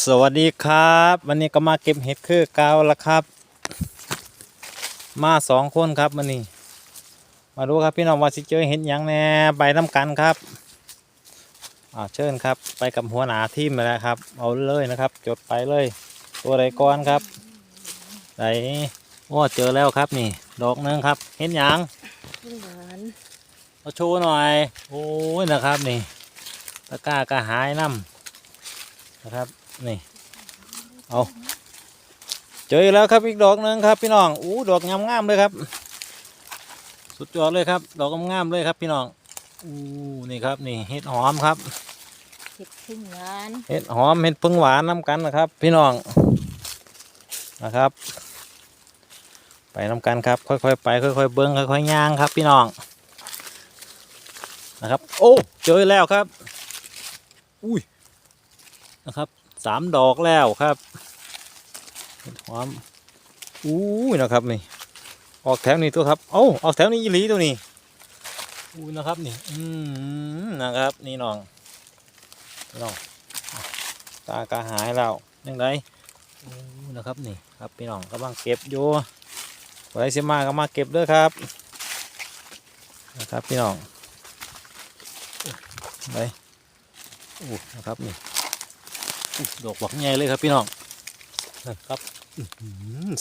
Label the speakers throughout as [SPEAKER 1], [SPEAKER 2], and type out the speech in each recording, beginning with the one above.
[SPEAKER 1] สวัสดีครับ วันนี้ก็มาเก็บเห็ดคือเกาแล้วครับ มาสองคนครับวันนี้ มาดูครับพี่น้องว่าสิเจอเห็ดหยังแน่ใบน้ำกันครับอ่าเชิญครับ ไปกับหัวหน้าทีมไปแล้วครับ เอาเลยนะครับ จดไปเลย ตัวใดก่อนครับไหนโอ้เจอแล้วครับนี่ ดอกหนึงครับ เห็ดหยัง
[SPEAKER 2] หวาน
[SPEAKER 1] มาโชว์หน่อยโอ้ยนะครับนี่ตะกร้ากระหายน้ำนะครับ นี่ เอาเจออีกแล้วครับอีกดอกหนึ่งครับ พี่น้องอู้ดอกงามงามๆเลยครับ สุดยอดเลยครับ ดอกงามๆเลยครับ พี่น้องอู้นี่ครับ นี่เห็ดหอมครับ
[SPEAKER 2] เห็ดพึ่งหวาน
[SPEAKER 1] เห็ดหอมเห็ดพึ่งหวานน้ำกันนะครับ พี่น้องนะครับ ไปน้ำกันครับ ค่อยๆไปค่อยๆเบิ้งค่อยๆย่างครับ พี่น้องนะครับ โอ้เจอแล้วครับ อุ้ยนะครับ สามดอกแล้วครับเห็ดหอมอู้ยนะครับนี่ออกแถวนี้ตัวครับเอ้าออกแถวนี้อีหลีตัวนี้อู้นะครับนี่อืมนะครับนี่น้องพี่น้องตากระหายแล้วยังไงโอ้นะครับนี่ครับพี่น้องกำลังเก็บอยู่ไว้เสียมาก็มาเก็บด้วยครับนะครับพี่น้องไปโอ้นะครับนี่ ดอกบักใหญ่เลยครับพี่น้องนะครับ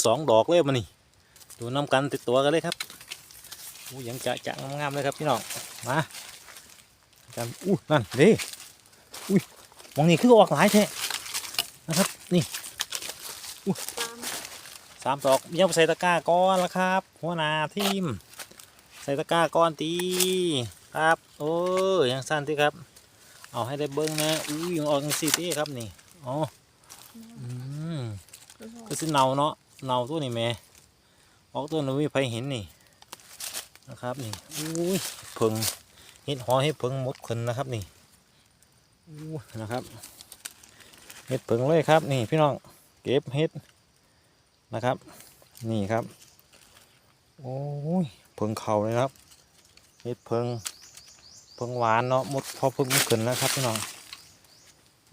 [SPEAKER 1] สองดอกเลยมานี่ดูน้ำกันติดตัวกันเลยครับอู้ยังจะจะงามๆเลยครับพี่น้องมากันอู้นั่นเด้อุ้ยมองนี่คือออกหลายแท้นะครับนี่สามดอกยังไปใส่ตะกร้าก้อนและครับ หัวหน้าทีมใส่ตะกร้าก้อนตีครับ โอ้ยยังสั้นที่ครับ เอาให้ได้เบิ้งนะอู้ยังออกยังสีตีครับนี่ อ๋ออืมก็สิเนาเนาะเนาตัวนี่แม่ออกตัวนู้นมีไผเห็นนี่นะครับนี่อุ้ยเพิงเห็ดหอให้เพิงหมดคนนะครับนี่อู้นะครับเห็ดเพิงเลยครับ นี่พี่น้องเก็บเห็ดนะครับ นี่ครับโอ้ยเพิงเข่าเลยนะครับเห็ดเพิงเพิงหวานเนาะหมดพอเพิงขึ้นแล้วครับพี่น้อง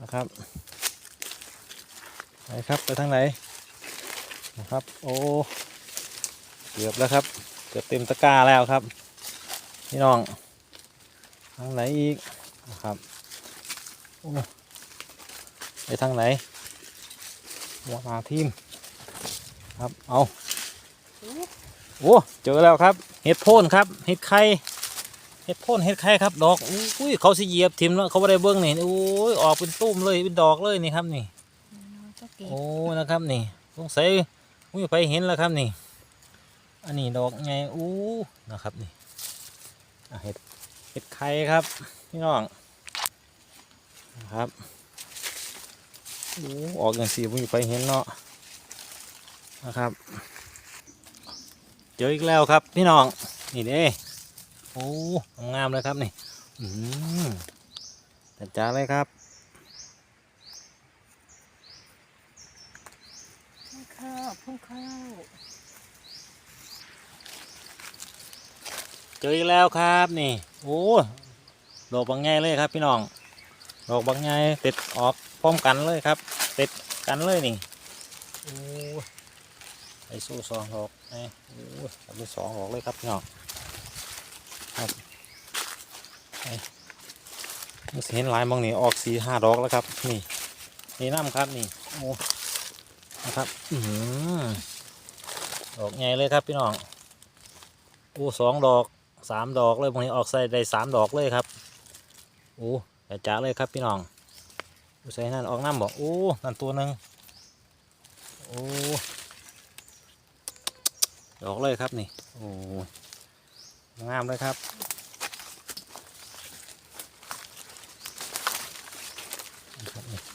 [SPEAKER 1] นะครับ ไปครับไปทางไหนนะครับ โอ้เกือบแล้วครับ เกือบเต็มตะกร้าแล้วครับพี่น้องทางไหนอีกนะครับโอ้ไปทางไหนหัวหน้าทีมครับเอาโอ้เจอแล้วครับ เห็ดโพ่นครับ เห็ดไข่เห็ดโพ่นเห็ดไข่ครับดอกอุ้ยเขาสิเหยียบทิมแล้วเขาไม่ได้เบิ้งนี่โอ้ยออกเป็นตุ้มเลยเป็นดอกเลยนี่ครับนี่ โอ้นะครับนี่สงสัยอุ้ยไปเห็นแล้วครับนี่ อันนี้ดอกไงอู้นะครับนี่เห็ดเห็ดไข่ครับพี่น้องนะครับโอ้ออกอย่างสีผมไปเห็นเนาะนะครับ เจออีกแล้วครับพี่น้องนี่เด้โอ้งามเลยครับนี่อืมจัดจ้าเลยครับ
[SPEAKER 2] พุ่งข้าวพุ่งข้า
[SPEAKER 1] เจออีกแล้วครับนี่ โอ้ดอกบางไงเลยครับพี่น้องดอกบางไงติดออกพร้อมกันเลยครับติดกันเลยนี่โอ้ไอสู้สองดอกไอ้โอ้ทำไปสองดอกเลยครับพี่น้องครับไอ้เห็นหลายบางนี่ออกสี่ห้าดอกแล้วครับ นี่นี่น้ำครับนี่โอ้ นะครับ อืดอกใหญ่เลยครับพี่น้องโอ้สองดอกสามดอกเลยบางทีออกใส่ได้สามดอกเลยครับโอ้แต่จ้าเลยครับพี่น้องใส่นั่นออกน้ำบอกโอ้นั่นตัวหนึ่งโอ้ดอกเลยครับนี่โอ้งามเลยครับ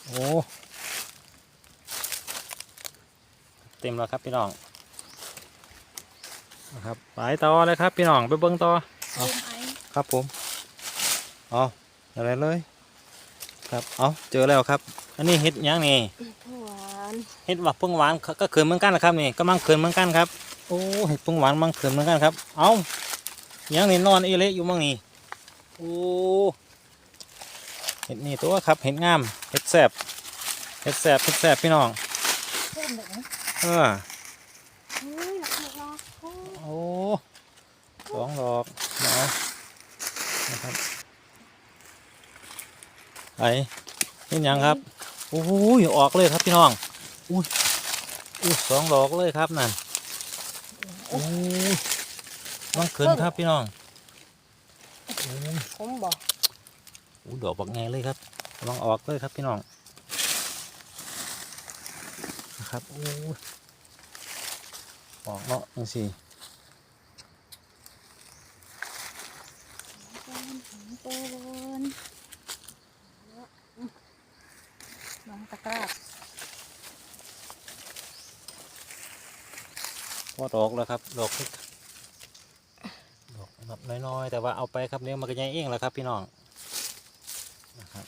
[SPEAKER 1] โอ้ เต็มแล้วครับพี่น้องนะครับไปต่อเลยครับพี่น้องไปเบิ้งต่อเอา
[SPEAKER 2] เต็มไอ้
[SPEAKER 1] ครับผมเอาอะไรเลยครับเอาเจอแล้วครับ อันนี้เห็ดหยังนี่
[SPEAKER 2] หวาน
[SPEAKER 1] เห็ดหวักพึ่งหวานก็ก็เขินเหมือนกันนะครับนี่กำลังเขินเหมือนกันครับโอ้เห็ดพึ่งหวานกำลังเขินเหมือนกันครับเอาหยังนี่นอนเอเละอยู่มั่งนี่โอ้เห็ดนี่ตัวครับเห็ดงามเห็ดแสบเห็ดแสบเห็ดแสบพี่น้อง
[SPEAKER 2] เอ
[SPEAKER 1] อ
[SPEAKER 2] เฮ้ยหลักหลักโอ้
[SPEAKER 1] โอ้สองดอกเนาะนะครับไอ้นี่ยังครับโอ้ยออกเลยครับพี่น้องอุ้ยอุ้ยสองดอกเลยครับนั่นโอ้ยต้องขึ้นครับพี่น้องโอ้ย
[SPEAKER 2] ผมบอก
[SPEAKER 1] โอ้ยดอกบักไงเลยครับลังออกเลยครับพี่น้อง นะครับโอ้ออกเนาะจังสิ
[SPEAKER 2] เตินเตินน้องตะกร้า
[SPEAKER 1] พอดอกแล้วครับ ดอกดอกแบบน้อยๆ แต่ว่าเอาไปครับเนี้ยมันก็ยังเองแล้วครับพี่น้องนะครับ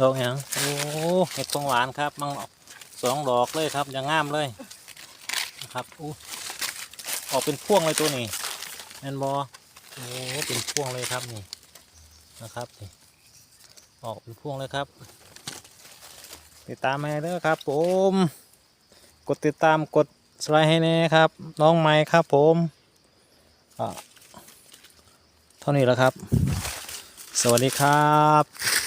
[SPEAKER 1] ดอกหยังโอ้เห็ดฟงหวานครับมังสองดอกเลยครับยังงามเลยนะครับอู้ออกเป็นพ่วงเลยตัวนี้แอนบอโอ้เป็นพ่วงเลยครับนี่นะครับนี่ออกเป็นพ่วงเลยครับ ติดตามให้เด้อครับผมกดติดตามกดสไลด์ให้แน่ครับน้องไม้ครับผมเท่านี้แล้วครับ สวัสดีครับ